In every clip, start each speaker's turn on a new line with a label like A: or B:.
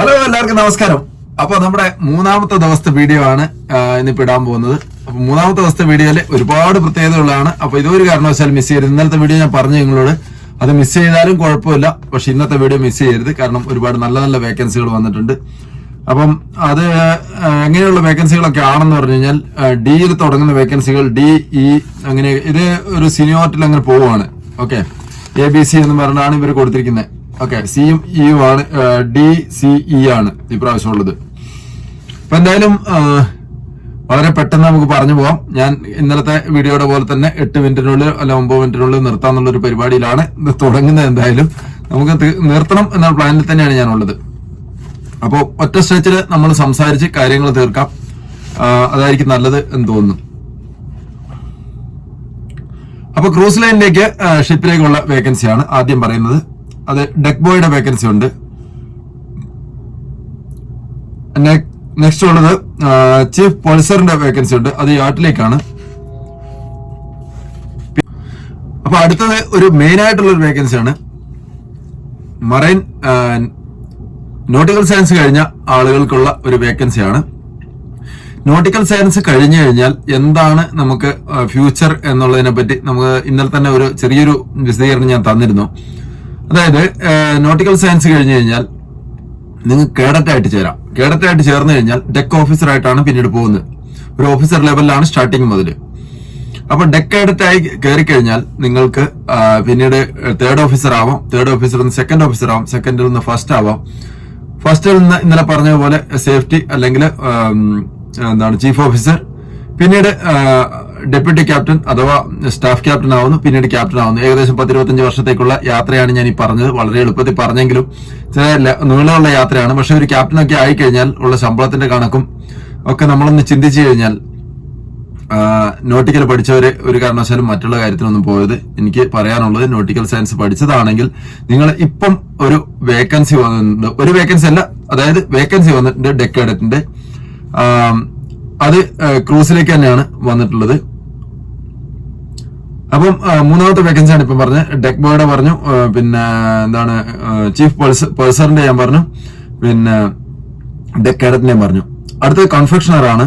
A: Hello എല്ലാവർക്കും നമസ്കാരം. അപ്പൊ നമ്മുടെ മൂന്നാമത്തെ ദിവസത്തെ വീഡിയോ ആണ് ഇന്നിപ്പോ ഇടാൻ പോകുന്നത്. അപ്പൊ മൂന്നാമത്തെ ദിവസത്തെ വീഡിയോയിൽ ഒരുപാട് പ്രത്യേകതകളാണ് അപ്പൊ ഇതൊരു കാരണവശാലും മിസ് ചെയ്യരുത്. ഇന്നലത്തെ വീഡിയോ ഞാൻ പറഞ്ഞു നിങ്ങളോട്. അത് മിസ് ചെയ്താലും കുഴപ്പമില്ല. പക്ഷെ ഇന്നത്തെ വീഡിയോ മിസ് ചെയ്യരുത്. കാരണം ഒരുപാട് നല്ല നല്ല വേക്കൻസികൾ വന്നിട്ടുണ്ട്. അപ്പം അത് എങ്ങനെയുള്ള വേക്കൻസികളൊക്കെ ആണെന്ന് പറഞ്ഞു കഴിഞ്ഞാൽ ഡിയിൽ തുടങ്ങുന്ന വേക്കൻസികൾ ഡി ഇ അങ്ങനെ ഇത് ഒരു സിനിയോട്ടിൽ അങ്ങനെ പോവുകയാണ്. ഓക്കെ എ ബി സി എന്ന് പറഞ്ഞാണ് ഇവർ കൊടുത്തിരിക്കുന്നത് ഓക്കെ സിയും ഇയും ആണ് ഡി സി ഇ ആണ് ഇപ്രാവശ്യം ഉള്ളത്. അപ്പൊ എന്തായാലും വളരെ പെട്ടെന്ന് നമുക്ക് പറഞ്ഞു പോകാം ഞാൻ ഇന്നലത്തെ വീഡിയോയുടെ പോലെ തന്നെ എട്ട് മിനിറ്റിനുള്ളിൽ അല്ല ഒമ്പത് മിനിറ്റിനുള്ളിൽ നിർത്താന്നുള്ള ഒരു പരിപാടിയിലാണ് ഇത് തുടങ്ങുന്നത് എന്തായാലും. നമുക്ക് നിർത്തണം എന്ന പ്ലാനിൽ തന്നെയാണ് ഞാനുള്ളത്. അപ്പോൾ ഒറ്റ സ്ട്രെച്ചിൽ നമ്മൾ സംസാരിച്ച് കാര്യങ്ങൾ തീർക്കാം. അതായിരിക്കും നല്ലത് എന്ന് തോന്നുന്നു. അപ്പൊ ക്രൂസ് ലൈനിലേക്ക് ഷിപ്പിലേക്കുള്ള വേക്കൻസിയാണ് ആദ്യം പറയുന്നത്. അത് ഡെക് ബോയുടെ വേക്കൻസി ഉണ്ട്. നെക്സ്റ്റ് ഉള്ളത് ചീഫ് പൊളിസറിന്റെ വേക്കൻസി ഉണ്ട്. അത് യാട്ടിലേക്കാണ് അപ്പൊ അടുത്തത് ഒരു മെയിൻ ആയിട്ടുള്ള ഒരു വേക്കൻസിയാണ് മറൈൻ നോട്ടിക്കൽ സയൻസ് കഴിഞ്ഞ ആളുകൾക്കുള്ള ഒരു വേക്കൻസിയാണ് നോട്ടിക്കൽ സയൻസ് കഴിഞ്ഞു കഴിഞ്ഞാൽ എന്താണ് നമുക്ക് ഫ്യൂച്ചർ എന്നുള്ളതിനെ പറ്റി നമുക്ക് ഇന്നലെ തന്നെ ഒരു ചെറിയൊരു വിശദീകരണം ഞാൻ തന്നിരുന്നു. അതായത് നോട്ടിക്കൽ സയൻസ് കഴിഞ്ഞു കഴിഞ്ഞാൽ നിങ്ങൾ കേഡറ്റായിട്ട് ചേരാം. കേഡറ്റായിട്ട് ചേർന്ന് കഴിഞ്ഞാൽ ഡെക്ക് ഓഫീസറായിട്ടാണ് പിന്നീട് പോകുന്നത്. ഒരു ഓഫീസർ ലെവലിലാണ് സ്റ്റാർട്ടിങ് മുതൽ. അപ്പൊ ഡെക്ക് കേഡറ്റ് ആയി കയറി കഴിഞ്ഞാൽ നിങ്ങൾക്ക് പിന്നീട് തേർഡ് ഓഫീസർ ആവാം. തേർഡ് ഓഫീസറിൽ നിന്ന് സെക്കൻഡ് ഓഫീസർ ആവാം. സെക്കൻഡിൽ നിന്ന് ഫസ്റ്റ് ആവാം. ഫസ്റ്റിൽ നിന്ന് ഇന്നലെ പറഞ്ഞ പോലെ സേഫ്റ്റി അല്ലെങ്കിൽ എന്താണ് ചീഫ് ഓഫീസർ പിന്നീട് ഡെപ്യൂട്ടി ക്യാപ്റ്റൻ അഥവാ സ്റ്റാഫ് ക്യാപ്റ്റൻ ആവുന്നു പിന്നീട് ക്യാപ്റ്റൻ ആവുന്നു. ഏകദേശം പത്തിരുപത്തഞ്ച് വർഷത്തേക്കുള്ള യാത്രയാണ് ഞാൻ ഈ പറഞ്ഞത്. വളരെ എളുപ്പത്തിൽ പറഞ്ഞെങ്കിലും ചില നീളമുള്ള യാത്രയാണ്. പക്ഷെ ഒരു ക്യാപ്റ്റനൊക്കെ ആയിക്കഴിഞ്ഞാൽ ഉള്ള ശമ്പളത്തിന്റെ കണക്കും ഒക്കെ നമ്മളൊന്ന് ചിന്തിച്ചു കഴിഞ്ഞാൽ നോട്ടിക്കൽ പഠിച്ചവര് ഒരു കാരണവശാലും മറ്റുള്ള കാര്യത്തിനൊന്നും പോയത് എനിക്ക് പറയാനുള്ളത് നോട്ടിക്കൽ സയൻസ് പഠിച്ചതാണെങ്കിൽ നിങ്ങൾ ഇപ്പം ഒരു വേക്കൻസി വന്നിട്ടുണ്ട്. ഒരു വേക്കൻസി അല്ല അതായത് വേക്കൻസി വന്നിട്ടുണ്ട് ഡെക്കേഡറ്റിന്റെ. അത് ക്രൂസിലേക്ക് തന്നെയാണ് വന്നിട്ടുള്ളത്. അപ്പം മൂന്നാമത്തെ വേക്കൻസി ആണ് ഇപ്പം പറഞ്ഞത്. ഡെക് ബോയുടെ പറഞ്ഞു പിന്നെ എന്താണ് ചീഫ് പേഴ്സറിന്റെ ഞാൻ പറഞ്ഞു പിന്നെ ഡെക് കേഡറ്റിനെയും പറഞ്ഞു. അടുത്തത് കൺഫെക്ഷണർ ആണ്.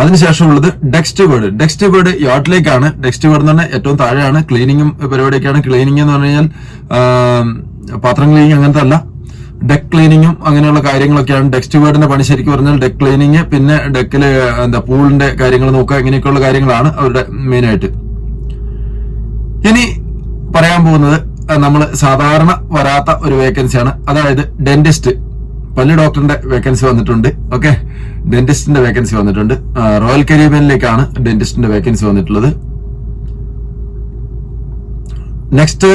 A: അതിനുശേഷമുള്ളത് ഡെക്സ്റ്റ് ബേർഡ് ഡെക്സ്റ്റ് ബേർഡ് യാർഡിലേക്കാണ് ഡെക്സ്റ്റ് ബേർഡ് എന്ന് പറഞ്ഞാൽ ഏറ്റവും താഴെയാണ്. ക്ലീനിങ്ങും പരിപാടിയൊക്കെയാണ്. ക്ലീനിങ് എന്ന് പറഞ്ഞു കഴിഞ്ഞാൽ പാത്രം ക്ലീനിങ് അങ്ങനത്തെ അല്ല. ഡെക്ക് ക്ലീനിങ്ങും അങ്ങനെയുള്ള കാര്യങ്ങളൊക്കെയാണ്. ഡെക്സ്റ്റ് ബേർഡിന്റെ പണി ശരിക്കും പറഞ്ഞാൽ ഡെക്ക് ക്ലീനിങ് പിന്നെ ഡെക്കിൽ എന്താ പൂളിന്റെ കാര്യങ്ങൾ നോക്കുക ഇങ്ങനെയൊക്കെയുള്ള കാര്യങ്ങളാണ് അവരുടെ മെയിൻ ആയിട്ട്. ഇനി പറയാൻ പോകുന്നത് നമ്മൾ സാധാരണ വരാത്ത ഒരു വേക്കൻസിയാണ് അതായത് ഡെന്റിസ്റ്റ് പല്ല് ഡോക്ടറിന്റെ വേക്കൻസി വന്നിട്ടുണ്ട് ഓക്കെ ഡെന്റിസ്റ്റിന്റെ വേക്കൻസി വന്നിട്ടുണ്ട്. റോയൽ കരീബിയനിലേക്കാണ് ഡെന്റിസ്റ്റിന്റെ വേക്കൻസി വന്നിട്ടുള്ളത്. നെക്സ്റ്റ്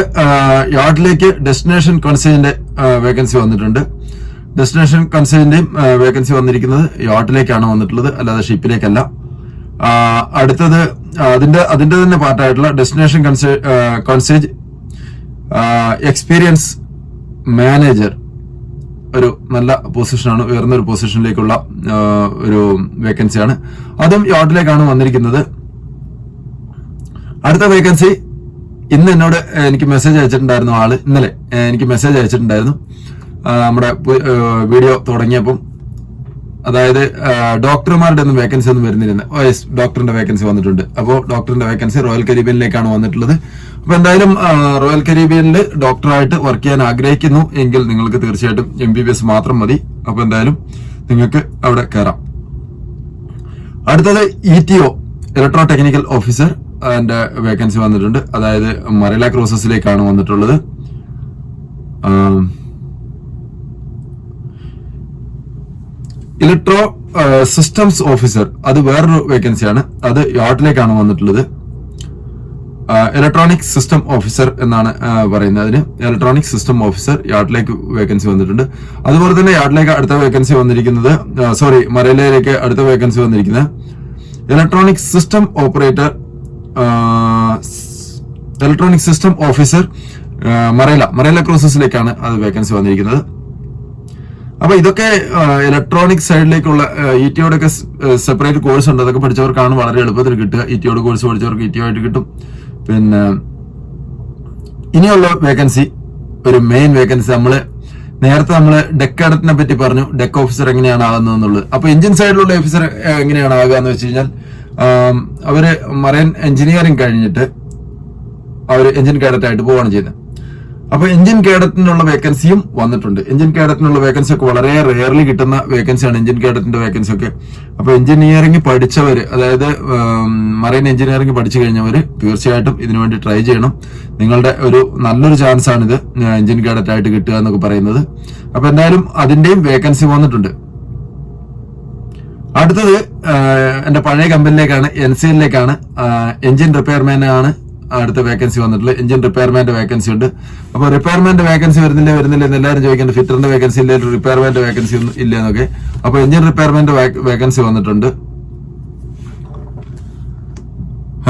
A: യാർഡിലേക്ക് ഡെസ്റ്റിനേഷൻ കൺസേജിന്റെ വേക്കൻസി വന്നിട്ടുണ്ട്. ഡെസ്റ്റിനേഷൻ കൺസേജിന്റെയും വേക്കൻസി വന്നിരിക്കുന്നത് യാർഡിലേക്കാണ് വന്നിട്ടുള്ളത് അല്ലാതെ ഷിപ്പിലേക്കല്ല അടുത്തത് അതിന്റെ അതിന്റെ തന്നെ പാർട്ടായിട്ടുള്ള ഡെസ്റ്റിനേഷൻ കൺസേജ് എക്സ്പീരിയൻസ് മാനേജർ ഒരു നല്ല പൊസിഷനാണ് ഉയർന്ന ഒരു പൊസിഷനിലേക്കുള്ള ഒരു വേക്കൻസിയാണ് അതും യോട്ടിലേക്കാണ് വന്നിരിക്കുന്നത്. അടുത്ത വേക്കൻസി ഇന്ന് എന്നോട് എനിക്ക് മെസ്സേജ് അയച്ചിട്ടുണ്ടായിരുന്നു ആൾ ഇന്നലെ എനിക്ക് മെസ്സേജ് അയച്ചിട്ടുണ്ടായിരുന്നു. നമ്മുടെ വീഡിയോ തുടങ്ങിയപ്പം അതായത് ഡോക്ടർമാരുടെ ഒന്നും വേക്കൻസി ഒന്നും വരുന്നില്ല. യെസ് ഡോക്ടറിന്റെ വേക്കൻസി വന്നിട്ടുണ്ട്. അപ്പോൾ ഡോക്ടറിന്റെ വേക്കൻസി റോയൽ കരീബിയനിലേക്കാണ് വന്നിട്ടുള്ളത്. അപ്പൊ എന്തായാലും റോയൽ കരീബിയനിൽ ഡോക്ടറായിട്ട് വർക്ക് ചെയ്യാൻ ആഗ്രഹിക്കുന്നു എങ്കിൽ നിങ്ങൾക്ക് തീർച്ചയായിട്ടും എം ബി ബി എസ് മാത്രം മതി. അപ്പൊ എന്തായാലും നിങ്ങൾക്ക് അവിടെ കയറാം അടുത്തത് E T O electro technical officer അതിന്റെ വേക്കൻസി വന്നിട്ടുണ്ട്. അതായത് മരല ക്രോസസിലേക്കാണ് വന്നിട്ടുള്ളത് ആം, ഇലക്ട്രോ സിസ്റ്റംസ് ഓഫീസർ അത് വേറൊരു വേക്കൻസിയാണ് അത് യാട്ടിലേക്കാണ് വന്നിട്ടുള്ളത്. ഇലക്ട്രോണിക് സിസ്റ്റം ഓഫീസർ എന്നാണ് പറയുന്നത് അതിന്. ഇലക്ട്രോണിക് സിസ്റ്റം ഓഫീസർ യാർഡിലേക്ക് വേക്കൻസി വന്നിട്ടുണ്ട്. അതുപോലെ തന്നെ യാർഡിലേക്ക് അടുത്ത വേക്കൻസി വന്നിരിക്കുന്നത് സോറി മരയിലേക്ക് അടുത്ത വേക്കൻസി വന്നിരിക്കുന്നത്. Electronic system operator electronic system officer Marella Marella ക്രോസസിലേക്കാണ് അത് വേക്കൻസി വന്നിരിക്കുന്നത്. അപ്പൊ ഇതൊക്കെ ഇലക്ട്രോണിക് സൈഡിലേക്കുള്ള ഇ ടിയോടെ ഒക്കെ സെപ്പറേറ്റ് കോഴ്സ് ഉണ്ട്. അതൊക്കെ പഠിച്ചവർക്കാണ് വളരെ എളുപ്പത്തിൽ കിട്ടുക. ഇ ടിയോട് കോഴ്സ് പഠിച്ചവർക്ക് ഇ ടി ആയിട്ട് കിട്ടും. പിന്നെ ഇനിയുള്ള വേക്കൻസി ഒരു മെയിൻ വേക്കൻസി നമ്മൾ നേരത്തെ നമ്മൾ ഡെക്ക് അടത്തിനെ പറ്റി പറഞ്ഞു. ഡെക്ക് ഓഫീസർ എങ്ങനെയാണ് ആകുന്നത് എന്നുള്ളത്. അപ്പൊ എഞ്ചിൻ സൈഡിലുള്ള ഓഫീസർ എങ്ങനെയാണ് ആകുക എന്ന് വെച്ച് കഴിഞ്ഞാൽ അവർ മറൈൻ എഞ്ചിനീയറിംഗ് കഴിഞ്ഞിട്ട് അവർ എഞ്ചിൻ കേഡറ്റ് ആയിട്ട് പോവുകയാണ് ചെയ്യുന്നത്. അപ്പൊ എഞ്ചിൻ കേഡറ്റിനുള്ള വേക്കൻസിയും വന്നിട്ടുണ്ട്. എഞ്ചിൻ കേഡറ്റിനുള്ള വേക്കൻസി ഒക്കെ വളരെ റെയർലി കിട്ടുന്ന വേക്കൻസിയാണ് എഞ്ചിൻ കേഡറ്റിന്റെ വേക്കൻസി ഒക്കെ അപ്പൊ എഞ്ചിനീയറിംഗ് പഠിച്ചവര് അതായത് മറൈൻ എഞ്ചിനീയറിംഗ് പഠിച്ചു കഴിഞ്ഞവര് തീർച്ചയായിട്ടും ഇതിനു വേണ്ടി ട്രൈ ചെയ്യണം. നിങ്ങളുടെ ഒരു നല്ലൊരു ചാൻസ് ആണിത് എഞ്ചിൻ കേഡറ്റ് ആയിട്ട് കിട്ടുക എന്നൊക്കെ പറയുന്നത്. അപ്പൊ എന്തായാലും അതിന്റെയും വേക്കൻസി വന്നിട്ടുണ്ട്. അടുത്തത് എന്റെ പഴയ കമ്പനിയിലേക്കാണ് എൻ സി എല്ലിലേക്കാണ് എഞ്ചിൻ റിപ്പയർമാൻ ആണ് അടുത്ത വേക്കൻസി വന്നിട്ടുള്ളത് എഞ്ചിൻ റിപ്പയർമാന്റെ വേക്കൻസി ഉണ്ട്. അപ്പൊ റിപ്പയർമാന്റെ വേക്കൻസി വരുന്നില്ല വരുന്നില്ല എന്ന് എല്ലാവരും ചോദിക്കുന്നത് ഫിറ്ററിന്റെ വേക്കൻസി ഇല്ല റിപ്പയർമാന്റെ വേക്കൻസി ഇല്ല എന്നൊക്കെ. അപ്പൊ എഞ്ചിൻ റിപ്പയർമാന്റെ വേക്കൻസി വന്നിട്ടുണ്ട്.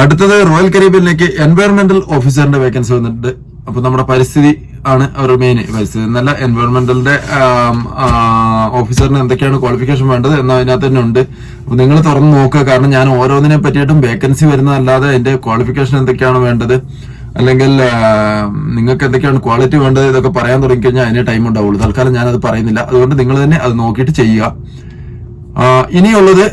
A: അടുത്തത് റോയൽ കരീബിയനിലേക്ക് എൻവയറമെന്റൽ ഓഫീസറിന്റെ വേക്കൻസി വന്നിട്ടുണ്ട്. അപ്പൊ നമ്മുടെ പരിസ്ഥിതി ആണ് അവർ മെയിൻ പരിസ്ഥിതി എന്നല്ല എൻവയോൺമെന്റലിന്റെ ഓഫീസറിന് എന്തൊക്കെയാണ് ക്വാളിഫിക്കേഷൻ വേണ്ടത് എന്ന് അതിനകത്ത് തന്നെ ഉണ്ട്. നിങ്ങൾ തുറന്ന് നോക്കുക. കാരണം ഞാൻ ഓരോന്നിനെ പറ്റിയിട്ടും വേക്കൻസി വരുന്നതല്ലാതെ അതിന്റെ ക്വാളിഫിക്കേഷൻ എന്തൊക്കെയാണ് വേണ്ടത്? അല്ലെങ്കിൽ നിങ്ങൾക്ക് എന്തൊക്കെയാണ് ക്വാളിറ്റി വേണ്ടത് ഇതൊക്കെ പറയാൻ തുടങ്ങിക്കഴിഞ്ഞാൽ അതിന് ടൈം ഉണ്ടാവുള്ളൂ. തൽക്കാലം ഞാനത് പറയുന്നില്ല. അതുകൊണ്ട് നിങ്ങൾ തന്നെ അത് നോക്കിയിട്ട് ചെയ്യുക. ഇനിയുള്ളത്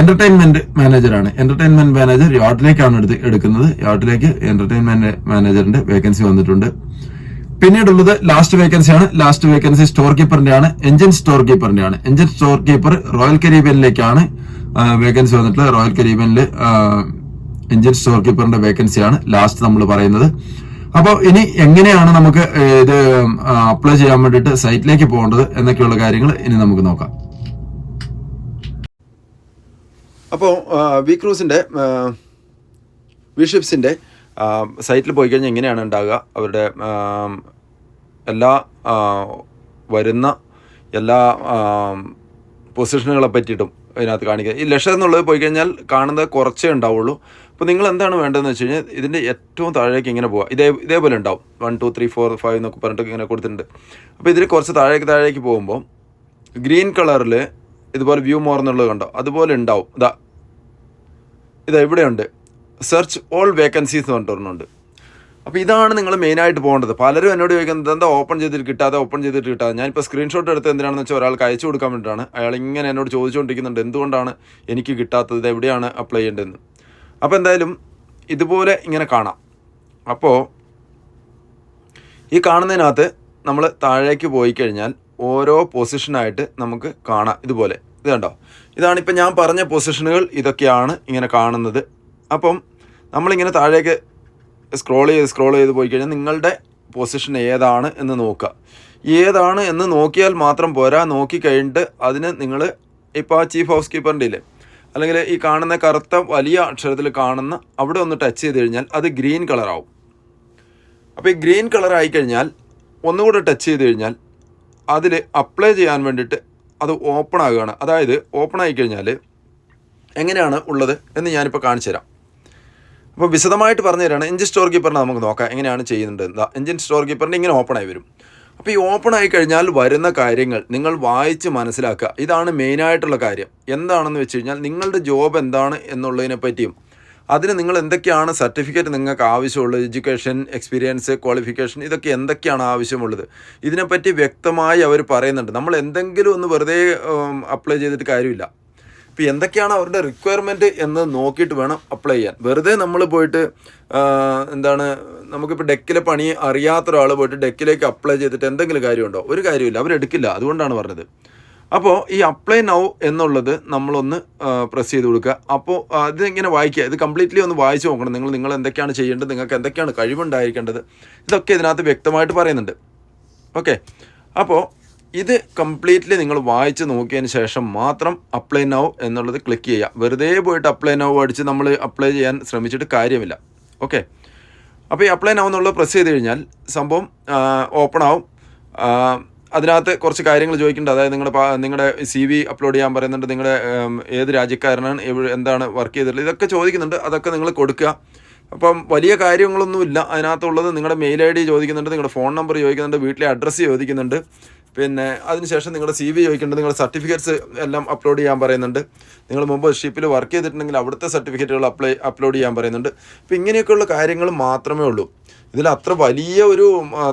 A: എന്റർടൈൻമെന്റ് മാനേജറാണ് എന്റർടൈൻമെന്റ് മാനേജർ യാർഡിലേക്കാണ് എടുത്ത് എടുക്കുന്നത്. യാർഡിലേക്ക് എന്റർടൈൻമെന്റ് മാനേജറിന്റെ വേക്കൻസി വന്നിട്ടുണ്ട്. പിന്നീടുള്ളത് ലാസ്റ്റ് വേക്കൻസി ആണ്. ലാസ്റ്റ് വേക്കൻസി സ്റ്റോർ കീപ്പറിന്റെ ആണ്. എഞ്ചിൻ സ്റ്റോർ കീപ്പറിന്റെ ആണ്. എഞ്ചിൻ സ്റ്റോർ കീപ്പർ റോയൽ കരീബിയനിലേക്കാണ് വേക്കൻസി വന്നിട്ടുള്ളത്. റോയൽ കരീബിയനിൽ എഞ്ചിൻ സ്റ്റോർ കീപ്പറിന്റെ വേക്കൻസിയാണ് ലാസ്റ്റ് നമ്മൾ പറയുന്നത്. അപ്പോൾ ഇനി എങ്ങനെയാണ് നമുക്ക് ഇത് അപ്ലൈ ചെയ്യാൻ വേണ്ടിയിട്ട് സൈറ്റിലേക്ക് പോകേണ്ടത് എന്നൊക്കെയുള്ള കാര്യങ്ങൾ ഇനി നമുക്ക് നോക്കാം. അപ്പോൾ വി ക്രൂസിന്റെ വി ഷിപ്സിന്റെ സൈറ്റിൽ പോയി കഴിഞ്ഞാൽ എങ്ങനെയാണ് ഉണ്ടാകുക അവരുടെ എല്ലാ വരുന്ന എല്ലാ പൊസിഷനുകളെ പറ്റിയിട്ടും ഇതിനകത്ത് കാണിക്കുക. ഈ ലക്ഷം എന്നുള്ളത് പോയി കഴിഞ്ഞാൽ കാണുന്നത് കുറച്ചേ ഉണ്ടാവുള്ളൂ. അപ്പോൾ നിങ്ങൾ എന്താണ് വേണ്ടതെന്ന് വെച്ച് കഴിഞ്ഞാൽ ഇതിന്റെ ഏറ്റവും താഴേക്ക് ഇങ്ങനെ പോവുക. ഇതേ ഇതേപോലെ ഉണ്ടാവും. One two three four five എന്നൊക്കെ പറഞ്ഞിട്ട് ഇങ്ങനെ കൊടുത്തിട്ടുണ്ട്. അപ്പോൾ ഇതിൽ കുറച്ച് താഴേക്ക് താഴേക്ക് പോകുമ്പോൾ ഗ്രീൻ കളറിൽ ഇതുപോലെ വ്യൂ മോർ എന്നുള്ളത് കണ്ടോ? അതുപോലെ ഉണ്ടാവും. ഇതാ ഇതാ ഇവിടെയുണ്ട്. സെർച്ച് ഓൾ വേക്കൻസീസ് എന്ന് പറഞ്ഞിട്ടുണ്ട് അപ്പോൾ ഇതാണ് നിങ്ങൾ മെയിനായിട്ട് പോകേണ്ടത്. പലരും എന്നോട് ചോദിക്കുന്നത് എന്താ ഓപ്പൺ ചെയ്തിട്ട് കിട്ടാതെ ഓപ്പൺ ചെയ്തിട്ട് കിട്ടാതെ? ഞാനിപ്പോൾ സ്ക്രീൻഷോട്ട് എടുത്ത് എന്തിനാണെന്ന് വെച്ചാൽ ഒരാൾക്ക് അയച്ചു കൊടുക്കാൻ വേണ്ടിയിട്ടാണ്. അയാൾ ഇങ്ങനെ എന്നോട് ചോദിച്ചുകൊണ്ടിരിക്കുന്നുണ്ട് എന്തുകൊണ്ടാണ് എനിക്ക് കിട്ടാത്തത്? ഇത് എവിടെയാണ് അപ്ലൈ ചെയ്യേണ്ടതെന്ന്? അപ്പോൾ എന്തായാലും ഇതുപോലെ ഇങ്ങനെ കാണാം. അപ്പോൾ ഈ കാണുന്നതിനകത്ത് നമ്മൾ താഴേക്ക് പോയി കഴിഞ്ഞാൽ ഓരോ പൊസിഷനായിട്ട് നമുക്ക് കാണാം ഇതുപോലെ. ഇത് കണ്ടോ? ഇതാണ് ഇപ്പം ഞാൻ പറഞ്ഞ പൊസിഷനുകൾ ഇതൊക്കെയാണ് ഇങ്ങനെ കാണുന്നത്. അപ്പം നമ്മളിങ്ങനെ താഴേക്ക് സ്ക്രോൾ ചെയ്ത് സ്ക്രോൾ ചെയ്ത് പോയി കഴിഞ്ഞാൽ നിങ്ങളുടെ പൊസിഷൻ ഏതാണ് എന്ന് നോക്കുക. ഏതാണ് എന്ന് നോക്കിയാൽ മാത്രം പോരാ. നോക്കി കഴിഞ്ഞിട്ട് അതിന് നിങ്ങൾ ഇപ്പോൾ ആ ചീഫ് ഹൗസ് കീപ്പറിന്റെ ഇല്ലേ? അല്ലെങ്കിൽ ഈ കാണുന്ന കറുത്ത വലിയ അക്ഷരത്തിൽ കാണുന്ന അവിടെ ഒന്ന് ടച്ച് ചെയ്ത് കഴിഞ്ഞാൽ അത് ഗ്രീൻ കളറാവും അപ്പോൾ ഈ ഗ്രീൻ കളർ ആയിക്കഴിഞ്ഞാൽ ഒന്നുകൂടെ ടച്ച് ചെയ്ത് കഴിഞ്ഞാൽ അതിൽ അപ്ലൈ ചെയ്യാൻ വേണ്ടിയിട്ട് അത് ഓപ്പൺ ആകുകയാണ്. അതായത് ഓപ്പൺ ആയിക്കഴിഞ്ഞാൽ എങ്ങനെയാണ് ഉള്ളത് എന്ന് ഞാനിപ്പോൾ കാണിച്ചു തരാം അപ്പോൾ വിശദമായിട്ട് പറഞ്ഞു തരാണ് എഞ്ചിൻ സ്റ്റോർ കീപ്പറിനെ നമുക്ക് നോക്കാം. എങ്ങനെയാണ് ചെയ്യുന്നത്? എന്താ എഞ്ചിൻ സ്റ്റോർ കീപ്പറിന് ഇങ്ങനെ ഓപ്പൺ ആയി വരും. അപ്പോൾ ഈ ഓപ്പൺ ആയി കഴിഞ്ഞാൽ വരുന്ന കാര്യങ്ങൾ നിങ്ങൾ വായിച്ച് മനസ്സിലാക്കുക. ഇതാണ് മെയിനായിട്ടുള്ള കാര്യം. എന്താണെന്ന് വെച്ച് കഴിഞ്ഞാൽ നിങ്ങളുടെ ജോബ് എന്താണ് എന്നുള്ളതിനെ പറ്റിയും അതിന് നിങ്ങൾ എന്തൊക്കെയാണ് സർട്ടിഫിക്കറ്റ് നിങ്ങൾക്ക് ആവശ്യമുള്ളത്? എഡ്യൂക്കേഷൻ എക്സ്പീരിയൻസ് ക്വാളിഫിക്കേഷൻ ഇതൊക്കെ എന്തൊക്കെയാണ് ആവശ്യമുള്ളത്? ഇതിനെപ്പറ്റി വ്യക്തമായി അവർ പറയുന്നുണ്ട്. നമ്മൾ എന്തെങ്കിലും ഒന്ന് വെറുതെ അപ്ലൈ ചെയ്തിട്ട് കാര്യമില്ല. ഇപ്പോൾ എന്തൊക്കെയാണ് അവരുടെ റിക്വയർമെന്റ് എന്ന് നോക്കിയിട്ട് വേണം അപ്ലൈ ചെയ്യാൻ. വെറുതെ നമ്മൾ പോയിട്ട് എന്താണ് നമുക്കിപ്പോൾ ഡെക്കിലെ പണി അറിയാത്ത ഒരാൾ പോയിട്ട് ഡെക്കിലേക്ക് അപ്ലൈ ചെയ്തിട്ട് എന്തെങ്കിലും കാര്യമുണ്ടോ? ഒരു കാര്യമില്ല അവരെടുക്കില്ല അതുകൊണ്ടാണ് പറഞ്ഞത്. അപ്പോൾ ഈ അപ്ലൈ നൗ എന്നുള്ളത് നമ്മളൊന്ന് പ്രസ് ചെയ്ത് കൊടുക്കുക. അപ്പോൾ ഇതിങ്ങനെ വായിക്കുക. ഇത് കംപ്ലീറ്റ്ലി ഒന്ന് വായിച്ച് നോക്കണം. നിങ്ങൾ നിങ്ങൾ എന്തൊക്കെയാണ് ചെയ്യേണ്ടത്? നിങ്ങൾക്ക് എന്തൊക്കെയാണ് കഴിവുണ്ടായിരിക്കേണ്ടത്? ഇതൊക്കെ ഇതിനകത്ത് വ്യക്തമായിട്ട് പറയുന്നുണ്ട്. ഓക്കെ അപ്പോൾ ഇത് കംപ്ലീറ്റ്ലി നിങ്ങൾ വായിച്ച് നോക്കിയതിന് ശേഷം മാത്രം അപ്ലൈ നൗ എന്നുള്ളത് ക്ലിക്ക് ചെയ്യുക. വെറുതെ പോയിട്ട് അപ്ലൈ നൗ അടിച്ച് നമ്മൾ അപ്ലൈ ചെയ്യാൻ ശ്രമിച്ചിട്ട് കാര്യമില്ല. ഓക്കെ അപ്പോൾ ഈ അപ്ലൈ നൗ എന്നുള്ളത് പ്രസ് ചെയ്ത് കഴിഞ്ഞാൽ സംഭവം ഓപ്പൺ ആവും. അതിനകത്ത് കുറച്ച് കാര്യങ്ങൾ ചോദിക്കുന്നുണ്ട്. അതായത് നിങ്ങളുടെ നിങ്ങളുടെ സി വി അപ്ലോഡ് ചെയ്യാൻ പറയുന്നുണ്ട്. നിങ്ങളുടെ ഏത് രാജ്യക്കാരനാണ് എന്താണ് വർക്ക് ചെയ്തിട്ടുള്ളത്. ഇതൊക്കെ ചോദിക്കുന്നുണ്ട്. അതൊക്കെ നിങ്ങൾ കൊടുക്കുക. അപ്പം വലിയ കാര്യങ്ങളൊന്നുമില്ല. അതിനകത്തുള്ളത് നിങ്ങളുടെ മെയിൽ ഐ ഡി ചോദിക്കുന്നുണ്ട്. നിങ്ങളുടെ ഫോൺ നമ്പർ ചോദിക്കുന്നുണ്ട്. വീട്ടിലെ അഡ്രസ്സ് ചോദിക്കുന്നുണ്ട്. പിന്നെ അതിനുശേഷം നിങ്ങളുടെ സി വി ചോദിക്കേണ്ടത് നിങ്ങളുടെ സർട്ടിഫിക്കറ്റ്സ് എല്ലാം അപ്ലോഡ് ചെയ്യാൻ പറയുന്നുണ്ട്. നിങ്ങൾ മുമ്പ് ഷിപ്പിൽ വർക്ക് ചെയ്തിട്ടുണ്ടെങ്കിൽ അവിടുത്തെ സർട്ടിഫിക്കറ്റുകൾ അപ്ലൈ അപ്ലോഡ് ചെയ്യാൻ പറയുന്നുണ്ട്. അപ്പോൾ ഇങ്ങനെയൊക്കെയുള്ള കാര്യങ്ങൾ മാത്രമേ ഉള്ളൂ. ഇതിൽ അത്ര വലിയ ഒരു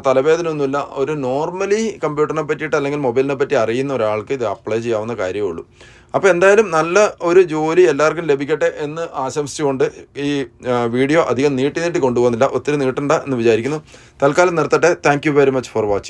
A: തലവേദന ഒന്നുമില്ല ഒരു നോർമലി കമ്പ്യൂട്ടറിനെ പറ്റിയിട്ട് അല്ലെങ്കിൽ മൊബൈലിനെ പറ്റി അറിയുന്ന ഒരാൾക്ക് ഇത് അപ്ലൈ ചെയ്യാവുന്ന കാര്യമേ ഉള്ളൂ. അപ്പോൾ എന്തായാലും നല്ല ഒരു ജോലി എല്ലാവർക്കും ലഭിക്കട്ടെ എന്ന് ആശംസിച്ചുകൊണ്ട് ഈ വീഡിയോ അധികം നീട്ടി നീട്ടി കൊണ്ടുപോകുന്നില്ല. ഒത്തിരി നീട്ടണ്ട എന്ന് വിചാരിക്കുന്നു. തൽക്കാലം നിർത്തട്ടെ. Thank very much for watching